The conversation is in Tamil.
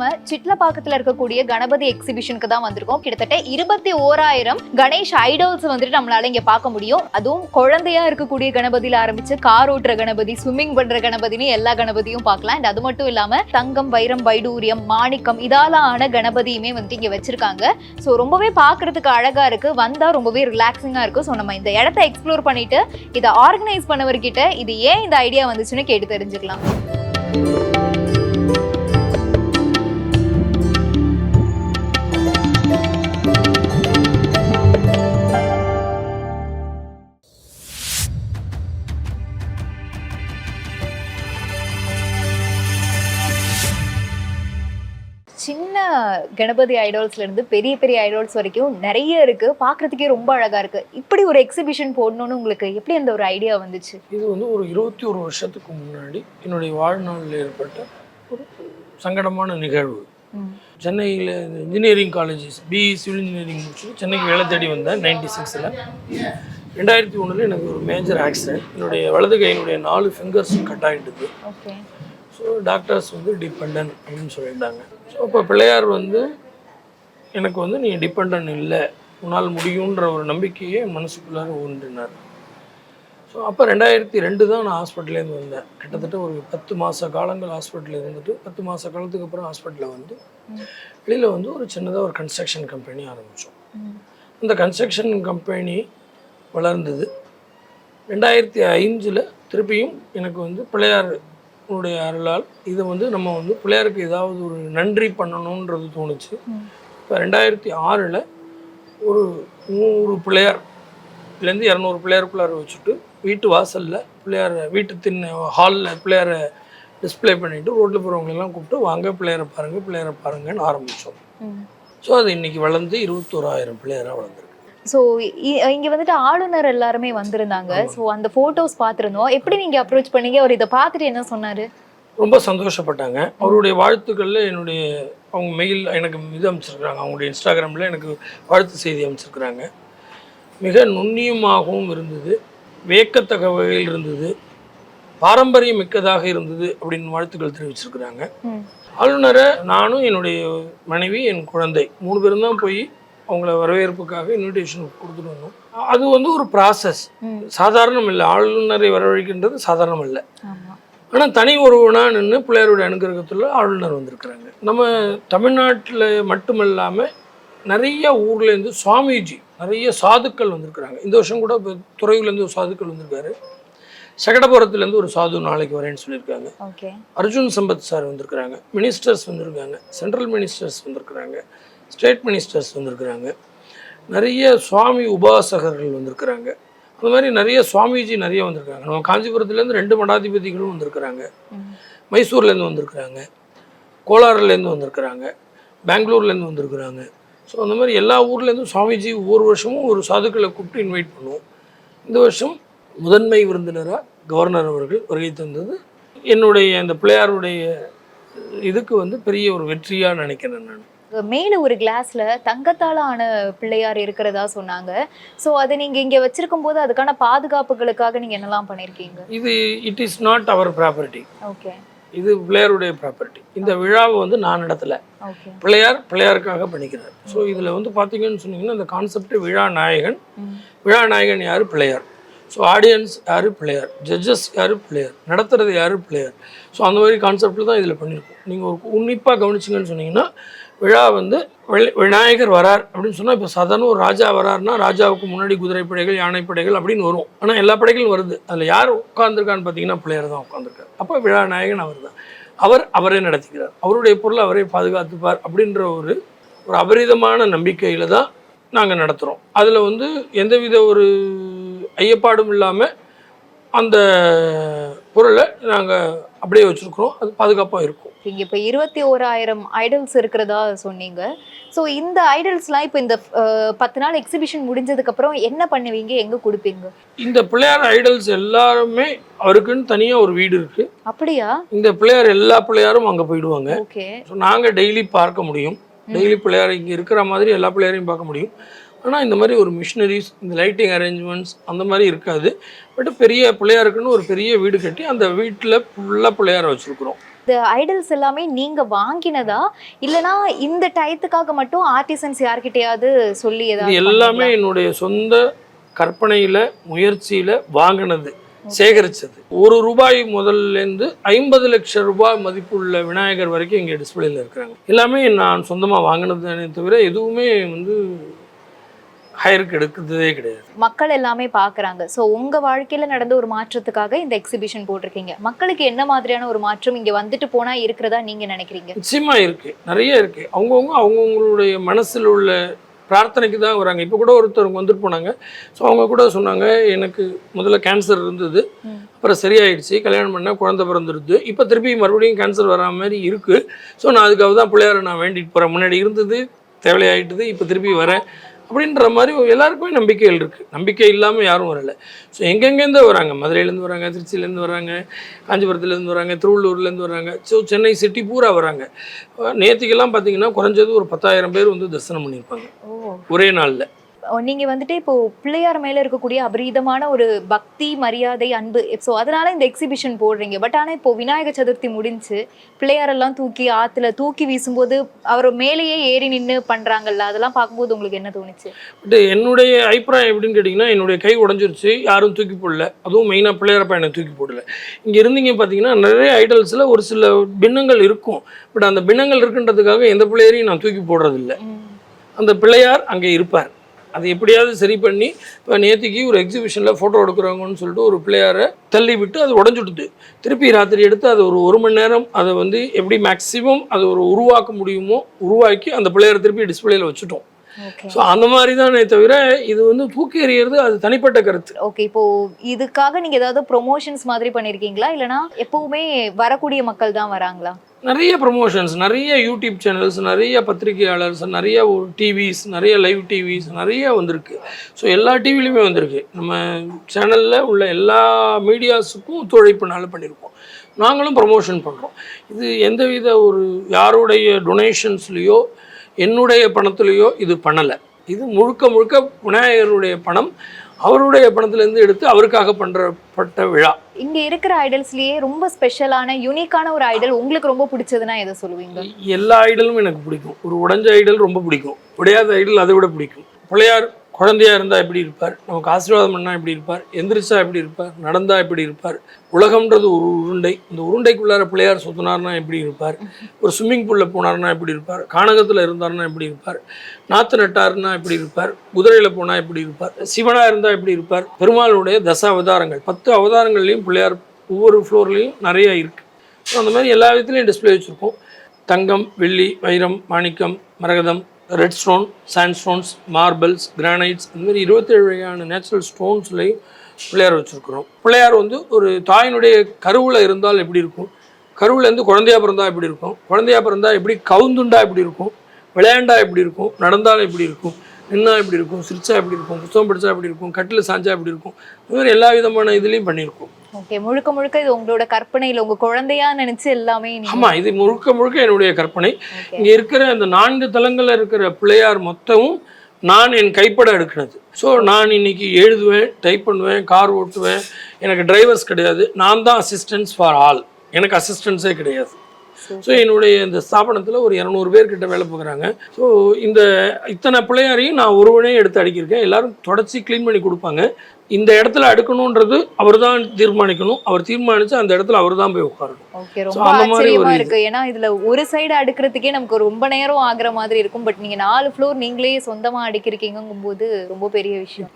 நம்ம சிட்லப்பாக்கத்துல இருக்கக்கூடிய கணபதி எக்ஸிபிஷனுக்கு தான் வந்திருக்கோம். கிட்டத்தட்ட இருபத்தி ஓராயிரம் கணேஷ் ஐடல்ஸ் வந்துட்டு நம்மளால இங்க பார்க்க முடியும். அதுவும் குழந்தையா இருக்கக்கூடிய கணபதியில ஆரம்பிச்சு கார் ஓட்டுற கணபதி ஸ்விம்மிங் பண்ற கணபதினு எல்லா கணபதியும் பார்க்கலாம். அண்ட் அது மட்டும் இல்லாம தங்கம் வைரம் வைடூரியம் மாணிக்கம் இதால ஆன கணபதியுமே வந்துட்டு இங்க வச்சிருக்காங்க. ஸோ ரொம்பவே பாக்குறதுக்கு அழகா இருக்கு. வந்தா ரொம்பவே ரிலாக்ஸிங்கா இருக்கும். ஸோ நம்ம இந்த இடத்த எக்ஸ்ப்ளோர் பண்ணிட்டு இதை ஆர்கனைஸ் பண்ணவர்கிட்ட இது ஏன் இந்த ஐடியா வந்துச்சுன்னு கேட்டு தெரிஞ்சுக்கலாம். சின்ன கணபதி ஐடால்ஸ்ல இருந்து பெரிய பெரிய ஐடால்ஸ் வரைக்கும் நிறைய இருக்கு. பார்க்கிறதுக்கே ரொம்ப அழகா இருக்கு. இப்படி ஒரு எக்ஸிபிஷன் போடணும்னு உங்களுக்கு எப்படி அந்த ஒரு ஐடியா வந்துச்சு? இது வந்து ஒரு இருபத்தி ஒரு வருஷத்துக்கு முன்னாடி என்னுடைய வாழ்நாளில் ஏற்பட்ட ஒரு சங்கடமான நிகழ்வு. சென்னையில் engineering colleges BE civil engineering முடிச்சு சென்னைக்கு வேலை தேடி வந்தேன் நைன்டி சிக்ஸில் ரெண்டாயிரத்தி ஒன்றில் எனக்கு ஒரு மேஜர் ஆக்சிடென்ட் என்னுடைய வலது கையினுடைய நாலு ஃபிங்கர்ஸும் கட் ஆகிட்டுது ஸோ டாக்டர்ஸ் வந்து டிபெண்ட் அப்படின்னு சொல்லிட்டாங்க ஸோ அப்போ பிள்ளையார் வந்து எனக்கு வந்து நீ டிபெண்ட் இல்லை. உன்னால் முடியுன்ற ஒரு நம்பிக்கையை மனசுக்குள்ளார ஊன்றினார். ஸோ அப்போ ரெண்டாயிரத்தி ரெண்டு தான் நான் ஹாஸ்பிட்டல்லேருந்து வந்தேன். கிட்டத்தட்ட ஒரு பத்து மாத காலங்கள் ஹாஸ்பிட்டலில் இருந்துட்டு பத்து மாத காலத்துக்கு அப்புறம் ஹாஸ்பிட்டலில் வந்து வெளியில் வந்து ஒரு சின்னதாக ஒரு கன்ஸ்ட்ரக்ஷன் கம்பெனி ஆரம்பித்தோம் அந்த கன்ஸ்ட்ரக்ஷன் கம்பெனி வளர்ந்தது. ரெண்டாயிரத்தி ஐந்தில் திருப்பியும் எனக்கு வந்து பிள்ளையார் உடைய அருளால் இதை வந்து நம்ம வந்து பிள்ளையாருக்கு ஏதாவது ஒரு நன்றி பண்ணணுன்றது தோணுச்சு. இப்போ ரெண்டாயிரத்தி ஆறில் ஒரு நூறு பிள்ளையார்லேருந்து இரநூறு பிள்ளையாருக்குள்ளார வச்சுட்டு வீட்டு வாசலில் பிள்ளையார் வீட்டு திண்ண ஹாலில் பிள்ளையாரை டிஸ்ப்ளே பண்ணிவிட்டு ரோட்டில் போகிறவங்களெல்லாம் கூப்பிட்டு வாங்க பிள்ளையாரை பாருங்கள் பிள்ளையாரை பாருங்கன்னு ஆரம்பித்தோம் ஸோ அது இன்னைக்கு வளர்ந்து இருபத்தோராயிரம் பிள்ளையாராக வளர்ந்துருக்கு. ஸோ இங்க வந்துட்டு ஆளுநர் எல்லாருமே வந்திருந்தாங்க. ஸோ அந்த போட்டோஸ் பார்த்துருந்தோம். எப்படி நீங்க அப்ரோச் பண்ணீங்க? அவர் இதை பார்த்துட்டு என்ன சொன்னாரு? ரொம்ப சந்தோஷப்பட்டாங்க. அவருடைய வாழ்த்துக்களில் என்னுடைய அவங்க மெயில் எனக்கு இது அமைச்சிருக்கிறாங்க. அவங்களுடைய இன்ஸ்டாகிராமில் எனக்கு வாழ்த்து செய்தி அமைச்சிருக்கிறாங்க. மிக நுண்ணியமாகவும் இருந்தது. வியக்கத்தக்க வகையில் இருந்தது. பாரம்பரியம் மிக்கதாக இருந்தது அப்படின்னு வாழ்த்துக்கள் தெரிவிச்சிருக்கிறாங்க. ஆளுநரை நானும் என்னுடைய மனைவி என் குழந்தை மூணு பேரும் தான் போய் அவங்கள வரவேற்புக்காக இன்விடேஷன் கொடுத்துட்டு வந்தோம். அது வந்து ஒரு ப்ராசஸ். சாதாரணம் இல்லை ஆளுநரை வரவழைக்கின்றது சாதாரணம் இல்லை ஆனால் தனி ஒருவனா நின்று பிள்ளையாருடைய அனுகிரகத்தில் ஆளுநர் வந்திருக்கிறாங்க. நம்ம தமிழ்நாட்டில் மட்டுமல்லாமல் நிறைய ஊர்லேருந்து சுவாமிஜி நிறைய சாதுக்கள் வந்திருக்கிறாங்க. இந்த வருஷம் கூட இப்போ துறையூர்லேருந்து ஒரு சாதுக்கள் வந்திருக்காரு. சகடபுரத்துலேருந்து ஒரு சாது நாளைக்கு வரேன்னு சொல்லியிருக்காங்க. அர்ஜுன் சம்பத் சார் வந்திருக்கிறாங்க. மினிஸ்டர்ஸ் வந்திருக்காங்க. சென்ட்ரல் மினிஸ்டர்ஸ் வந்திருக்கிறாங்க. ஸ்டேட் மினிஸ்டர்ஸ் வந்திருக்கிறாங்க. நிறைய சுவாமி உபாசகர்கள் வந்திருக்கிறாங்க. அந்த மாதிரி நிறைய சுவாமிஜி நிறைய வந்திருக்காங்க. நம்ம காஞ்சிபுரத்துலேருந்து ரெண்டு மடாதிபதிகளும் வந்திருக்கிறாங்க. மைசூர்லேருந்து வந்திருக்கிறாங்க. கோலாறுலேருந்து வந்திருக்கிறாங்க. பெங்களூர்லேருந்து வந்திருக்கிறாங்க. ஸோ அந்த மாதிரி எல்லா ஊர்லேருந்தும் சுவாமிஜி ஒவ்வொரு வருஷமும் ஒரு சாதுக்களை கூப்பிட்டு இன்வைட் பண்ணுவோம். இந்த வருஷம் முதன்மை விருந்தினராக கவர்னர் அவர்கள் வருகை தந்தது. என்னுடைய அந்த பிள்ளையாருடைய இதுக்கு வந்து பெரிய ஒரு வெற்றியாக நினைக்கிறேன் நான். மேல ஒரு கிளாஸ்ல தங்கத்தால ஆன பிள்ளையார் இருக்கிறதா சொன்னாங்க. ஸோ அதை நீங்க இங்க வச்சிருக்கும் போது அதுக்கான பாதுகாப்புகளுக்காக நீங்க என்னெல்லாம் பண்ணிருக்கீங்க? இது it is not our property okay இது பிள்ளையாருடைய ப்ராப்பர்ட்டி இந்த விழாவை வந்து நான் நடத்தலை. பிள்ளையார் பிள்ளையாருக்காக பண்ணிக்கிறார். ஸோ இதில் வந்து பார்த்தீங்கன்னு சொன்னீங்கன்னா இந்த கான்செப்ட் விழா நாயகன் விழா நாயகன் யார்? பிள்ளையார். ஸோ ஆடியன்ஸ் யார்? பிள்ளையார். ஜட்ஜஸ் யார்? பிள்ளையார். நடத்துறது யார்? பிள்ளையார். ஸோ அந்த மாதிரி கான்செப்டில் தான் இதில் பண்ணியிருக்கோம் நீங்கள் ஒரு உன்னிப்பாக கவனிச்சிங்கன்னு சொன்னீங்கன்னா விழா வந்து விநாயகர் வரார் அப்படின்னு சொன்னால் இப்போ சாதாரண ஒரு ராஜா வரார்னா ராஜாவுக்கு முன்னாடி குதிரைப்படைகள் யானைப்படைகள் அப்படின்னு வரும். ஆனால் எல்லா படைகளும் வருது. அதில் யார் உட்காந்துருக்கான்னு பார்த்தீங்கன்னா பிள்ளையார் தான் உட்காந்துருக்கார் அப்போ விழா நாயகன் அவர் தான். அவர் அவரே நடத்திக்கிறார். அவருடைய பொருளை அவரே பாதுகாத்துப்பார் அப்படின்ற ஒரு ஒரு அபரிதமான நம்பிக்கையில் தான் நாங்கள் நடத்துகிறோம் அதில் வந்து எந்தவித ஒரு ஐயப்பாடும் இல்லாமல் அந்த பொருளை நாங்கள் அப்படியே வச்சுருக்குறோம். அது பாதுகாப்பாக இருக்கும். இங்க இப்ப இருபத்தி ஓராயிரம் ஐடல்ஸ் இருக்கிறதா சொன்னீங்க. ஸோ இந்த ஐடல்ஸ்லாம் இப்போ இந்த பத்து நாள் எக்ஸிபிஷன் முடிஞ்சதுக்கு அப்புறம் என்ன பண்ணுவீங்க? எங்க கொடுப்பீங்க? இந்த பிள்ளையார் ஐடல்ஸ் எல்லாருமே அவருக்குன்னு தனியாக ஒரு வீடு இருக்குது அப்படியா? இந்த பிள்ளையார் எல்லா பிள்ளையாரும் அங்கே போயிடுவாங்க. ஓகே. ஸோ நாங்கள் டெய்லி பார்க்க முடியும். டெய்லி பிள்ளையார் இங்கே இருக்கிற மாதிரி எல்லா பிள்ளையாரையும் பார்க்க முடியும். ஆனால் இந்த மாதிரி ஒரு மிஷினரிஸ் இந்த லைட்டிங் அரேஞ்ச்மெண்ட்ஸ் அந்த மாதிரி இருக்காது. பட் பெரிய பிள்ளையாருக்குன்னு ஒரு பெரிய வீடு கட்டி அந்த வீட்டில் ஃபுல்லாக பிள்ளையார வச்சுருக்குறோம். இந்த ஐடல்ஸ் எல்லாமே நீங்க வாங்கினதா? இல்லனா இந்த டயத்துக்காக மட்டும் ஆர்டிசன்ஸ் யார்கிட்டயாவது சொல்லி இது ஏதாவது எல்லாமே என்னுடைய சொந்த கற்பனையில முயற்சியில வாங்கினது சேகரிச்சது. ஒரு ரூபாய் முதல்லேருந்து ஐம்பது லட்சம் ரூபாய் மதிப்புள்ள விநாயகர் வரைக்கும் இங்கே டிஸ்பிளேல இருக்கிறாங்க. எல்லாமே நான் சொந்தமாக வாங்கினதுனே தவிர எதுவுமே வந்து ஹையருக்கு எடுக்கிறதே கிடையாது. மக்கள் எல்லாமே பாக்குறாங்க சோ உங்க வாழ்க்கையில நடந்த ஒரு மாற்றத்துக்காக இந்த எக்ஸிபிஷன் போட்டிருக்கீங்க. மக்களுக்கு என்ன மாதிரியான ஒரு மாற்றம் இங்க வந்துட்டு போனா இருக்கிறதா நீங்க நினைக்கிறீங்க? நிச்சயமா இருக்கு. நிறைய இருக்கு. அவங்கவுங்க அவங்கவுங்களுடைய மனசில் உள்ள பிரார்த்தனைக்கு தான் வராங்க. இப்போ கூட ஒருத்தவங்க வந்துட்டு போனாங்க. ஸோ அவங்க கூட சொன்னாங்க எனக்கு முதல்ல கேன்சர் இருந்தது. அப்புறம் சரியாயிடுச்சு. கல்யாணம் பண்ண குழந்தை பிறந்துருது. இப்போ திருப்பி மறுபடியும் கேன்சர் வரா மாதிரி இருக்கு. ஸோ நான் அதுக்காக தான் பிள்ளையார நான் வேண்டிட்டு போகிறேன் முன்னாடி இருந்தது தேவையாயிட்டுது. இப்போ திருப்பி வரேன். அப்படின்ற மாதிரி எல்லாருக்குமே நம்பிக்கைகள் இருக்குது நம்பிக்கை இல்லாமல் யாரும் வரல. ஸோ எங்கெங்கேருந்து வராங்க. மதுரையிலேருந்து வராங்க திருச்சியிலேருந்து வராங்க காஞ்சிபுரத்துலேருந்து வராங்க திருவள்ளூர்லேருந்து வராங்க. ஸோ சென்னை சிட்டி பூரா வராங்க. நேற்றுக்கெல்லாம் பார்த்தீங்கன்னா குறைஞ்சது ஒரு பத்தாயிரம் பேர் வந்து தரிசனம் பண்ணியிருப்பாங்க. ஒரே நாளில். நீங்க வந்துட்டு இப்போ பிள்ளையார் மேல இருக்கக்கூடிய அபரீதமான ஒரு பக்தி மரியாதை அன்பு ஸோ அதனால இந்த எக்ஸிபிஷன் போடுறீங்க. பட் ஆனா இப்போ விநாயக சதுர்த்தி முடிஞ்சு பிள்ளையாரெல்லாம் தூக்கி ஆத்துல தூக்கி வீசும்போது அவர் மேலேயே ஏறி நின்னு பண்றாங்கல்ல அதெல்லாம் பார்க்கும்போது உங்களுக்கு என்ன தோணுச்சு? பட் என்னுடைய அபிப்பிராயம் எப்படின்னு கேட்டிங்கன்னா என்னுடைய கை உடஞ்சிருச்சு யாரும் தூக்கி போடல. அதுவும் மெயினாக பிள்ளையாரப்பா என்னை தூக்கி போடல. இங்கே இருந்தீங்க பார்த்தீங்கன்னா நிறைய ஐடல்ஸில் ஒரு சில பின்னங்கள் இருக்கும். பட் அந்த பின்னங்கள் இருக்குன்றதுக்காக எந்த பிள்ளையாரையும் நான் தூக்கி போடுறதில்ல. அந்த பிள்ளையார் அங்கே இருப்பார். அதை எப்படியாவது சரி பண்ணி இப்போ நேற்றுக்கு ஒரு எக்ஸிபிஷனில் ஃபோட்டோ எடுக்கிறவங்கன்னு சொல்லிட்டு ஒரு பிள்ளையாரை தள்ளி விட்டு அது உடஞ்சுடுது திருப்பி ராத்திரி எடுத்து அது ஒரு ஒரு மணி நேரம் அதை வந்து எப்படி மேக்ஸிமம் அதை ஒரு உருவாக்க முடியுமோ உருவாக்கி அந்த பிள்ளையாரை திருப்பி டிஸ்பிளேயில் வச்சுட்டோம். ஸோ அந்த மாதிரி தானே தவிர இது வந்து தூக்கி எறியறது அது தனிப்பட்ட கருத்து. ஓகே இப்போ இதுக்காக நீங்க ஏதாவது ப்ரொமோஷன்ஸ் மாதிரி பண்ணிருக்கீங்களா? இல்லனா எப்பவுமே வரக்கூடிய மக்கள் தான் வராங்களா? நிறைய ப்ரமோஷன்ஸ் நிறைய யூடியூப் சேனல்ஸ் நிறைய பத்திரிகையாளர்ஸ் நிறைய டிவிஸ் நிறைய லைவ் டிவிஸ் நிறைய வந்திருக்கு. ஸோ எல்லா டிவிலையுமே வந்திருக்கு. நம்ம சேனலில் உள்ள எல்லா மீடியாஸுக்கும் ஒத்துழைப்புனால பண்ணியிருக்கோம் நாங்களும் ப்ரமோஷன் பண்ணுறோம் இது எந்தவித ஒரு யாருடைய டொனேஷன்ஸ்லேயோ என்னுடைய பணத்துலேயோ இது பண்ணலை. இது முழுக்க முழுக்க விநாயகருடைய பணம். அவருடைய பணத்திலேருந்து எடுத்து அவருக்காக பண்ணுறப்பட்ட விழா. இங்க இருக்கிற ஐடல்ஸ்லயே ரொம்ப ஸ்பெஷலான யூனிக்கான ஒரு ஐடல் உங்களுக்கு ரொம்ப பிடிச்சதுன்னா எதை சொல்லுவீங்க? எல்லா ஐடலும் எனக்கு பிடிக்கும். ஒரு உடைஞ்ச ஐடல் ரொம்ப பிடிக்கும். உடையாத ஐடல் அதை விட பிடிக்கும். பிள்ளையார் குழந்தையா இருந்தால் எப்படி இருப்பார் நமக்கு ஆசீர்வாதம் பண்ணால் எப்படி இருப்பார் எந்திரிச்சா எப்படி இருப்பார் நடந்தால் எப்படி இருப்பார் உலகம்ன்றது ஒரு உருண்டை இந்த உருண்டைக்குள்ளார பிள்ளையார் சுற்றினார்னா எப்படி இருப்பார் ஒரு ஸ்விம்மிங் பூலில் போனார்னா எப்படி இருப்பார் கானகத்தில் இருந்தார்னா எப்படி இருப்பார் நாற்று நட்டார்னா எப்படி இருப்பார் குதிரையில் போனால் எப்படி இருப்பார் சிவனாக இருந்தால் எப்படி இருப்பார் பெருமாளுடைய தச அவதாரங்கள் பத்து அவதாரங்கள்லையும் பிள்ளையார் ஒவ்வொரு ஃப்ளோர்லேயும் நிறைய இருக்குது ஸோ அந்த மாதிரி எல்லா விதத்துலையும் டிஸ்ப்ளே வச்சுருக்கோம் தங்கம் வெள்ளி வைரம் மாணிக்கம் மரகதம் red stone sand stones marbles granites இந்த மாதிரி இருபத்தேழு வகையான நேச்சுரல் ஸ்டோன்ஸ்லையும் பிள்ளையார் வச்சுருக்குறோம். பிள்ளையார் வந்து ஒரு தாயினுடைய கருவில் இருந்தால் எப்படி இருக்கும்? கருவிலேருந்து குழந்தையா பிறந்தா எப்படி இருக்கும்? குழந்தையா பிறந்தா எப்படி கவுந்துண்டா எப்படி இருக்கும்? விளையாண்டா எப்படி இருக்கும்? நடந்தால் எப்படி இருக்கும்? நின்னா எப்படி இருக்கும்? சிரிச்சா எப்படி இருக்கும்? புத்தகம் படித்தா எப்படி இருக்கும்? கட்டில் சாஞ்சா எப்படி இருக்கும்? இந்த மாதிரி எல்லா விதமான இதுலேயும் பண்ணியிருக்கோம். ஓகே முழுக்க முழுக்க இது உங்களோட கற்பனையில உங்க குழந்தையா நினைச்சு எல்லாமே ஆமாம் இது முழுக்க முழுக்க என்னுடைய கற்பனை. இங்கே இருக்கிற அந்த நான்கு தலங்களில் இருக்கிற பிள்ளையார் மொத்தமும் நான் என் கைப்பட எடுக்கிறது. ஸோ நான் இன்னைக்கு எழுதுவேன் டைப் பண்ணுவேன் கார் ஓட்டுவேன். எனக்கு டிரைவர்ஸ் கிடையாது. நான் தான் அசிஸ்டன்ஸ் ஃபார் ஆல் எனக்கு அசிஸ்டன்ஸே கிடையாது. ஸோ என்னுடைய இந்த ஸ்தாபனத்தில் ஒரு இரநூறு பேர் கிட்ட வேலை பார்க்குறாங்க. ஸோ இந்த இத்தனை பிள்ளையாரையும் நான் ஒருவனே எடுத்து அடுக்கியிருக்கேன் எல்லாரும் தொடச்சி க்ளீன் பண்ணி கொடுப்பாங்க. இந்த இடத்துல அடுக்கணுன்றது அவர் தான் தீர்மானிக்கணும். அவர் தீர்மானித்து அந்த இடத்துல அவர் தான் போய் உட்காரணும். ரொம்ப ஆச்சரியமா. இருக்கு. ஏன்னா இதுல ஒரு சைடு அடுக்கிறதுக்கே நமக்கு ரொம்ப நேரம் ஆகுற மாதிரி இருக்கும். பட் நீங்க நாலு ஃப்ளோர் நீங்களே சொந்தமா அடுக்கிருக்கீங்கும் போது ரொம்ப பெரிய விஷயம்.